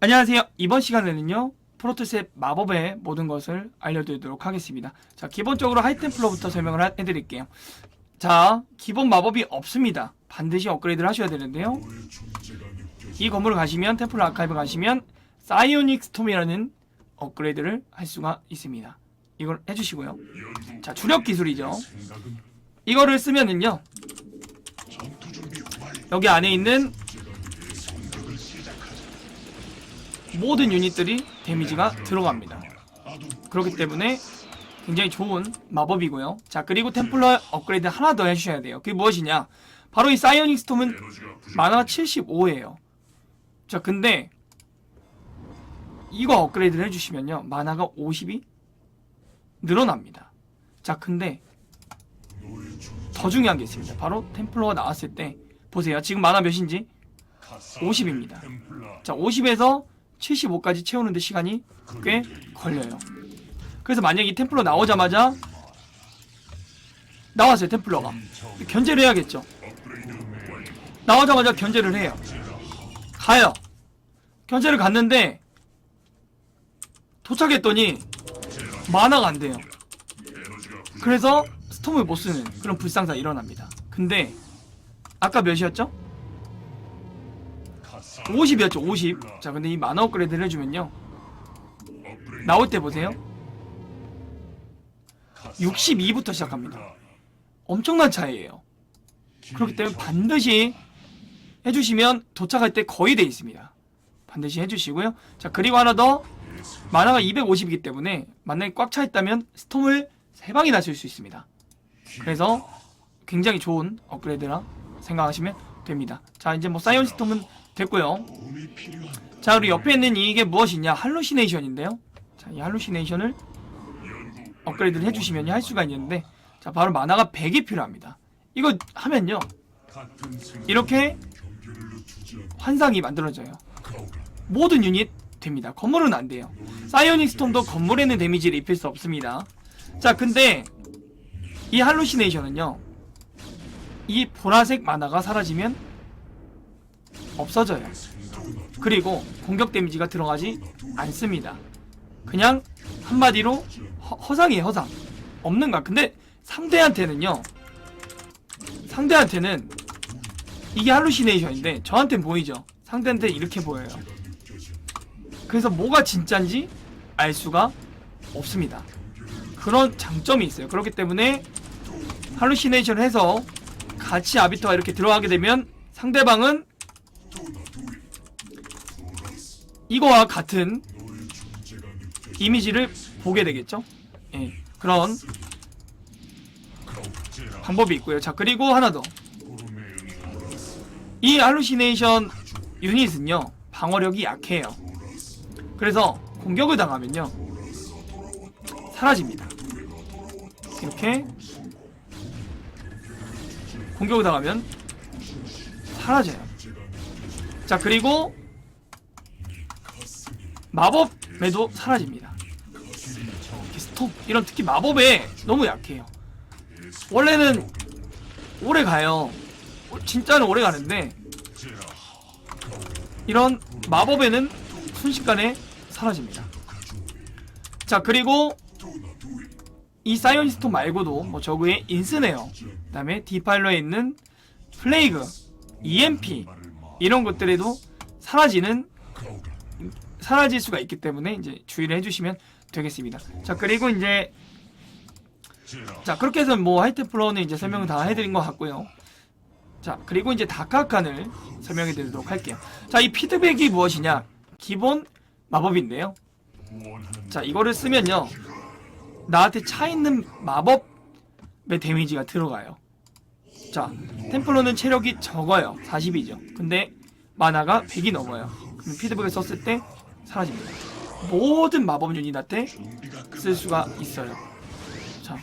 안녕하세요. 이번 시간에는요. 프로토스의 마법의 모든 것을 알려드리도록 하겠습니다. 자, 기본적으로 하이템플러부터 설명을 하- 해드릴게요. 자, 기본 마법이 없습니다. 반드시 업그레이드를 하셔야 되는데요. 이 건물을 가시면 템플러 아카이브 가시면 사이오닉 스톰이라는 업그레이드를 할 수가 있습니다. 이걸 해주시고요. 자, 주력 기술이죠. 이거를 쓰면은요. 여기 안에 있는 모든 유닛들이 데미지가 들어갑니다. 그렇기 때문에 굉장히 좋은 마법이고요. 자 그리고 템플러 업그레이드 하나 더 해주셔야 돼요. 그게 무엇이냐? 바로 이 사이오닉 스톰은 마나가 75예요. 자 근데 이거 업그레이드를 해주시면요 마나가 50이 늘어납니다. 자 근데 더 중요한 게 있습니다. 바로 템플러가 나왔을 때 보세요. 지금 마나 몇인지 50입니다. 자 50에서 75까지 채우는데 시간이 꽤 걸려요. 그래서 만약 이 템플러 나오자마자 나왔어요 템플러가 견제를 해야겠죠. 나오자마자 견제를 해요. 가요. 견제를 갔는데 도착했더니 만화가 안 돼요. 그래서 스톰을 못 쓰는 그런 불상사 일어납니다. 근데 아까 몇이었죠? 50이었죠 50. 자 근데 이 만화 업그레이드를 해주면요. 나올 때 보세요. 62부터 시작합니다. 엄청난 차이예요. 그렇기 때문에 반드시 해주시면 도착할 때 거의 돼 있습니다. 반드시 해주시고요. 자 그리고 하나 더. 만화가 250이기 때문에 만약에 꽉 차 있다면 스톰을 3방이나 쓸 수 있습니다. 그래서 굉장히 좋은 업그레이드라 생각하시면 됩니다. 자 이제 뭐 사이언 스톰은 됐고요. 자 그리고 옆에 있는 이게 무엇이냐? 할루시네이션인데요. 자 이 할루시네이션을 업그레이드를 해주시면 할 수가 있는데 자 바로 만화가 100이 필요합니다. 이거 하면요. 이렇게 환상이 만들어져요. 모든 유닛 됩니다. 건물은 안 돼요. 사이오닉 스톰도 건물에는 데미지를 입힐 수 없습니다. 자 근데 이 할루시네이션은요. 이 보라색 만화가 사라지면 없어져요. 그리고 공격 데미지가 들어가지 않습니다. 그냥 한마디로 허, 상이에요 허상. 없는가? 근데 상대한테는요 상대한테는 이게 할루시네이션인데 저한테는 보이죠? 상대한테 이렇게 보여요. 그래서 뭐가 진짠지 알 수가 없습니다. 그런 장점이 있어요. 그렇기 때문에 할루시네이션 해서 같이 아비터가 이렇게 들어가게 되면 상대방은 이거와 같은 이미지를 보게 되겠죠? 예, 그런 방법이 있고요. 자, 그리고 하나 더. 이 할루시네이션 유닛은요, 방어력이 약해요. 그래서 공격을 당하면요, 사라집니다. 이렇게 공격을 당하면 사라져요. 자, 그리고 마법에도 사라집니다. 이렇게 스톱 이런 특히 마법에 너무 약해요. 원래는 오래 가요. 진짜는 오래 가는데 이런 마법에는 순식간에 사라집니다. 자 그리고 이 사이언 스톤 말고도 뭐 저그의 인스네어 그다음에 디파일러에 있는 플레이그, EMP 이런 것들에도 사라지는 사라질 수가 있기 때문에 이제 주의를 해주시면 되겠습니다. 자 그리고 이제 자 그렇게 해서 뭐 하이테플러는 이제 설명을 다 해드린 것 같고요. 자 그리고 이제 다카칸을 설명해드리도록 할게요. 자 이 피드백이 무엇이냐? 기본 마법인데요. 자 이거를 쓰면요 나한테 차 있는 마법의 데미지가 들어가요. 자 템플러는 체력이 적어요 40이죠. 근데 마나가 100이 넘어요. 그럼 피드백을 썼을 때 사라집니다. 모든 마법 유닛한테 쓸 수가 있어요. 자,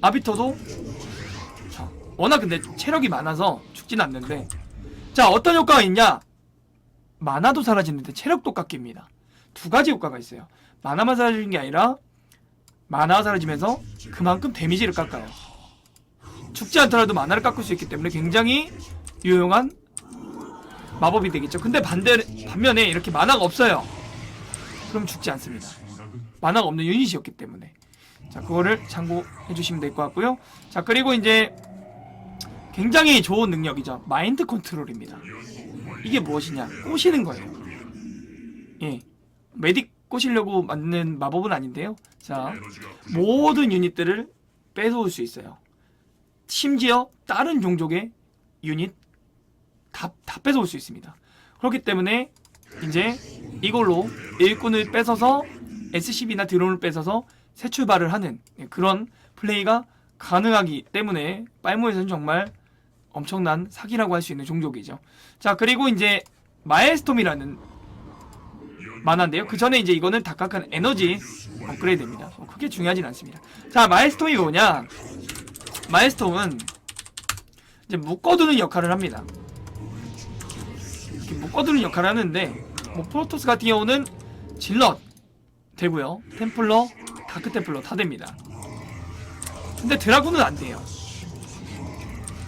아비터도 자, 워낙 근데 체력이 많아서 죽진 않는데 자 어떤 효과가 있냐? 만화도 사라지는데 체력도 깎입니다. 두 가지 효과가 있어요. 만화만 사라지는 게 아니라 만화가 사라지면서 그만큼 데미지를 깎아요. 죽지 않더라도 만화를 깎을 수 있기 때문에 굉장히 유용한 마법이 되겠죠. 근데 반대 반면에 이렇게 만화가 없어요. 그럼 죽지 않습니다. 만화가 없는 유닛이었기 때문에 자 그거를 참고해 주시면 될 것 같고요. 자 그리고 이제 굉장히 좋은 능력이죠. 마인드 컨트롤입니다. 이게 무엇이냐? 꼬시는 거예요. 예, 메딕 꼬시려고 만든 마법은 아닌데요. 자 모든 유닛들을 뺏어올 수 있어요. 심지어 다른 종족의 유닛 다, 다 뺏어올 수 있습니다. 그렇기 때문에 이제 이걸로 일꾼을 뺏어서 SCB나 드론을 뺏어서 새 출발을 하는 그런 플레이가 가능하기 때문에 빨모에서는 정말 엄청난 사기라고 할 수 있는 종족이죠. 자 그리고 이제 마엘스톰이라는 만화인데요. 그 전에 이제 이거는 다각한 에너지 업그레이드입니다. 뭐 크게 중요하진 않습니다. 자 마엘스톰이 뭐냐? 마엘스톰은 이제 묶어두는 역할을 합니다. 묶어두는 역할을 하는데 뭐 프로토스 같은 경우는 질럿 되고요. 템플러, 다크 템플러 다 됩니다. 근데 드라군은 안 돼요.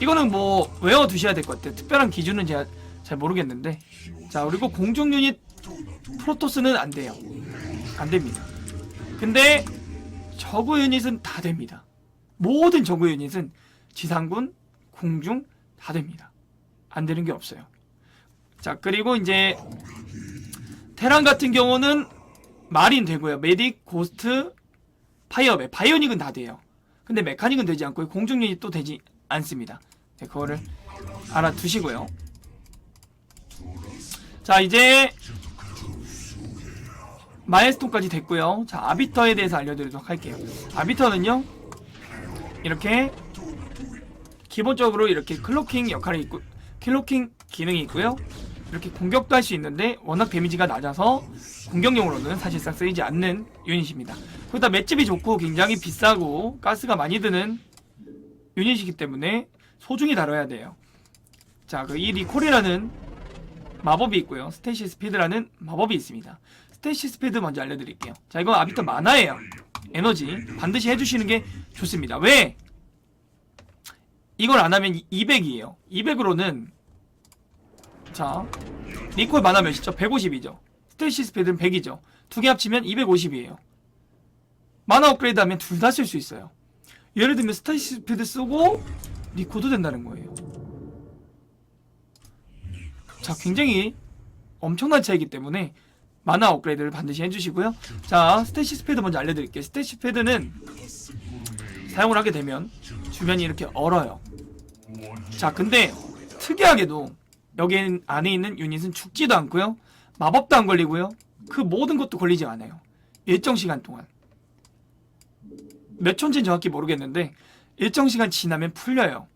이거는 뭐 외워 두셔야 될 것 같아요. 특별한 기준은 제가 잘 모르겠는데. 자, 그리고 공중 유닛 프로토스는 안 돼요. 안 됩니다. 근데 저그 유닛은 다 됩니다. 모든 저그 유닛은 지상군, 공중 다 됩니다. 안 되는 게 없어요. 자, 그리고 이제 테란 같은 경우는 마린 되고요. 메딕, 고스트, 파이어배, 바이오닉은 다 돼요. 근데 메카닉은 되지 않고 공중 유닛도 되지 않습니다. 네, 그거를 알아두시고요. 자, 이제 마일스톤까지 됐고요. 자, 아비터에 대해서 알려드리도록 할게요. 아비터는요, 이렇게 기본적으로 이렇게 클로킹 역할이 있고, 클로킹 기능이 있고요. 이렇게 공격도 할 수 있는데 워낙 데미지가 낮아서 공격용으로는 사실상 쓰이지 않는 유닛입니다. 거기다 맷집이 좋고 굉장히 비싸고 가스가 많이 드는 유닛이기 때문에 소중히 다뤄야 돼요. 자, 그 이 리콜이라는 마법이 있고요. 스테이시 스피드라는 마법이 있습니다. 스테이시 스피드 먼저 알려드릴게요. 자, 이건 아비터 만화예요. 에너지 반드시 해주시는 게 좋습니다. 왜? 이걸 안 하면 200이에요. 200으로는 자, 리콜 만화 몇이죠? 150이죠. 스테이시 스피드는 100이죠. 두 개 합치면 250이에요. 만화 업그레이드 하면 둘 다 쓸 수 있어요. 예를 들면 스테이시 스피드 쓰고 리콜도 된다는 거예요. 자, 굉장히 엄청난 차이기 때문에 만화 업그레이드를 반드시 해주시고요. 자, 스테이시 스피드 먼저 알려드릴게요. 스테이시 스피드는 사용을 하게 되면 주변이 이렇게 얼어요. 자, 근데 특이하게도 여기 안에 있는 유닛은 죽지도 않고요. 마법도 안 걸리고요. 그 모든 것도 걸리지 않아요. 일정 시간 동안. 몇 촌지는 정확히 모르겠는데 일정 시간 지나면 풀려요.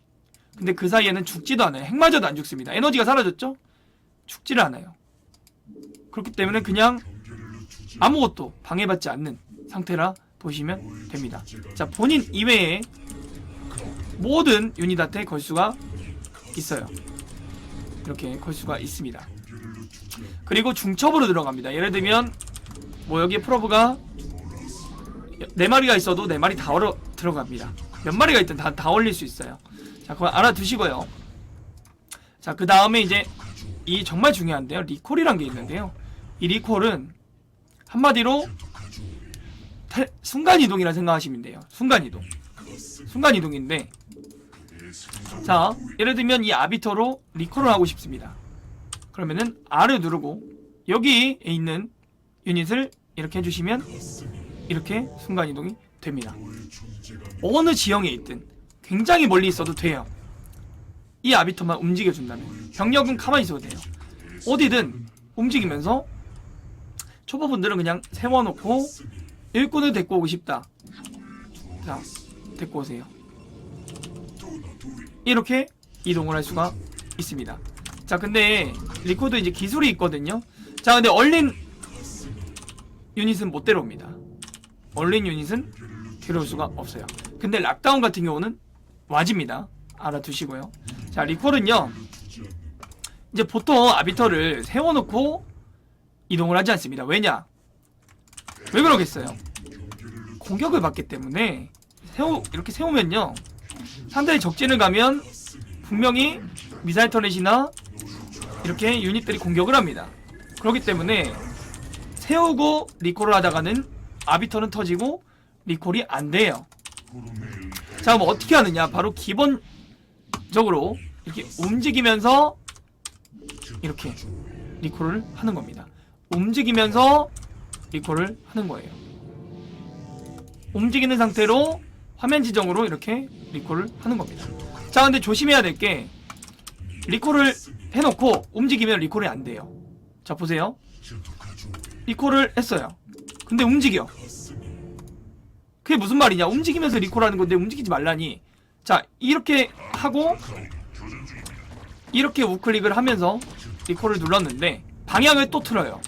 근데 그 사이에는 죽지도 않아요. 핵마저도 안 죽습니다. 에너지가 사라졌죠? 죽지를 않아요. 그렇기 때문에 그냥 아무것도 방해받지 않는 상태라 보시면 됩니다. 자, 본인 이외에 모든 유닛한테 걸 수가 있어요. 이렇게 걸 수가 있습니다. 그리고 중첩으로 들어갑니다. 예를 들면 뭐 여기에 프로브가 네 마리가 있어도 네 마리 다 얼어 들어갑니다. 몇 마리가 있든 다, 다 올릴 수 있어요. 자, 그걸 알아두시고요. 자, 그 다음에 이제 이 정말 중요한데요. 리콜이란 게 있는데요. 이 리콜은 한마디로 태, 순간이동이라 생각하시면 돼요. 순간이동. 순간이동인데 자, 예를 들면 이 아비터로 리콜을 하고 싶습니다. 그러면은 R을 누르고 여기에 있는 유닛을 이렇게 해주시면 이렇게 순간이동이 됩니다. 어느 지형에 있든 굉장히 멀리 있어도 돼요. 이 아비터만 움직여준다면 병력은 가만히 있어도 돼요. 어디든 움직이면서 초보분들은 그냥 세워놓고 일꾼을 데리고 오고 싶다. 자, 데리고 오세요. 이렇게 이동을 할 수가 있습니다. 자, 근데 리코도 이제 기술이 있거든요. 자, 근데 얼린 유닛은 못 데려옵니다. 얼린 유닛은 데려올 수가 없어요. 근데 락다운 같은 경우는 와집니다. 알아두시고요. 자, 리콜은요. 이제 보통 아비터를 세워놓고 이동을 하지 않습니다. 왜냐? 왜 그러겠어요? 공격을 받기 때문에 세우 이렇게 세우면요. 상대의 적진을 가면 분명히 미사일 터렛이나 이렇게 유닛들이 공격을 합니다. 그렇기 때문에 세우고 리콜을 하다가는 아비터는 터지고 리콜이 안 돼요. 자, 그럼 어떻게 하느냐? 바로 기본적으로 이렇게 움직이면서 이렇게 리콜을 하는 겁니다. 움직이면서 리콜을 하는 거예요. 움직이는 상태로 화면 지정으로 이렇게 리콜을 하는 겁니다. 자, 근데 조심해야 될 게 리콜을 해놓고 움직이면 리콜이 안 돼요. 자, 보세요. 리콜을 했어요. 근데 움직여. 그게 무슨 말이냐? 움직이면서 리콜하는 건데 움직이지 말라니. 자, 이렇게 하고 이렇게 우클릭을 하면서 리콜을 눌렀는데 방향을 또 틀어요.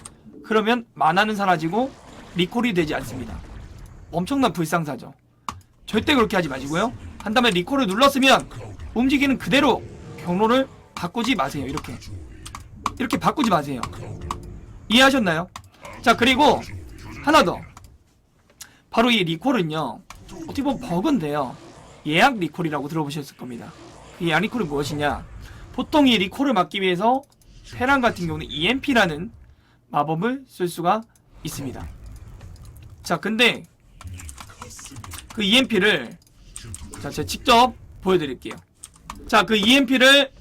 그러면 만화는 사라지고 리콜이 되지 않습니다. 엄청난 불상사죠. 절대 그렇게 하지 마시고요. 한 다음에 리콜을 눌렀으면 움직이는 그대로 경로를 바꾸지 마세요. 이렇게 이렇게 바꾸지 마세요. 이해하셨나요? 자 그리고 하나 더 바로 이 리콜은요 어떻게 보면 버그인데요 예약 리콜이라고 들어보셨을 겁니다 이 예약 리콜이 무엇이냐 보통 이 리콜을 막기 위해서 테란 같은 경우는 EMP라는 마법을 쓸 수가 있습니다 자 근데 그 EMP를 자 제가 직접 보여드릴게요 자 그 EMP를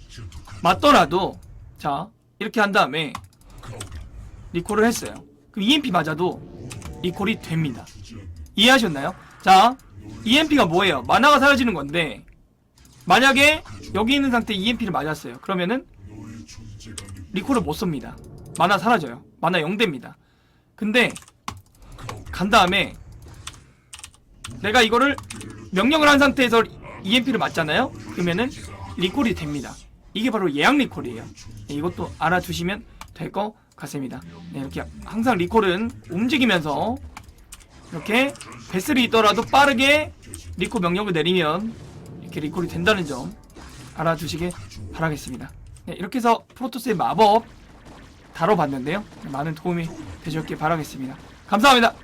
맞더라도 자 이렇게 한 다음에 리콜을 했어요. 그 EMP 맞아도 리콜이 됩니다. 이해하셨나요? 자, EMP가 뭐예요? 만화가 사라지는 건데 만약에 여기 있는 상태에 EMP를 맞았어요. 그러면은 리콜을 못 씁니다. 만화 사라져요. 만화 0대입니다. 근데 간 다음에 내가 이거를 명령을 한 상태에서 EMP를 맞잖아요. 그러면은 리콜이 됩니다. 이게 바로 예약 리콜이에요. 네, 이것도 알아두시면 될 것 같습니다. 네, 이렇게 항상 리콜은 움직이면서 이렇게 베슬이 있더라도 빠르게 리콜 명령을 내리면 이렇게 리콜이 된다는 점 알아두시길 바라겠습니다. 네, 이렇게 해서 프로토스의 마법 다뤄봤는데요. 많은 도움이 되셨길 바라겠습니다. 감사합니다.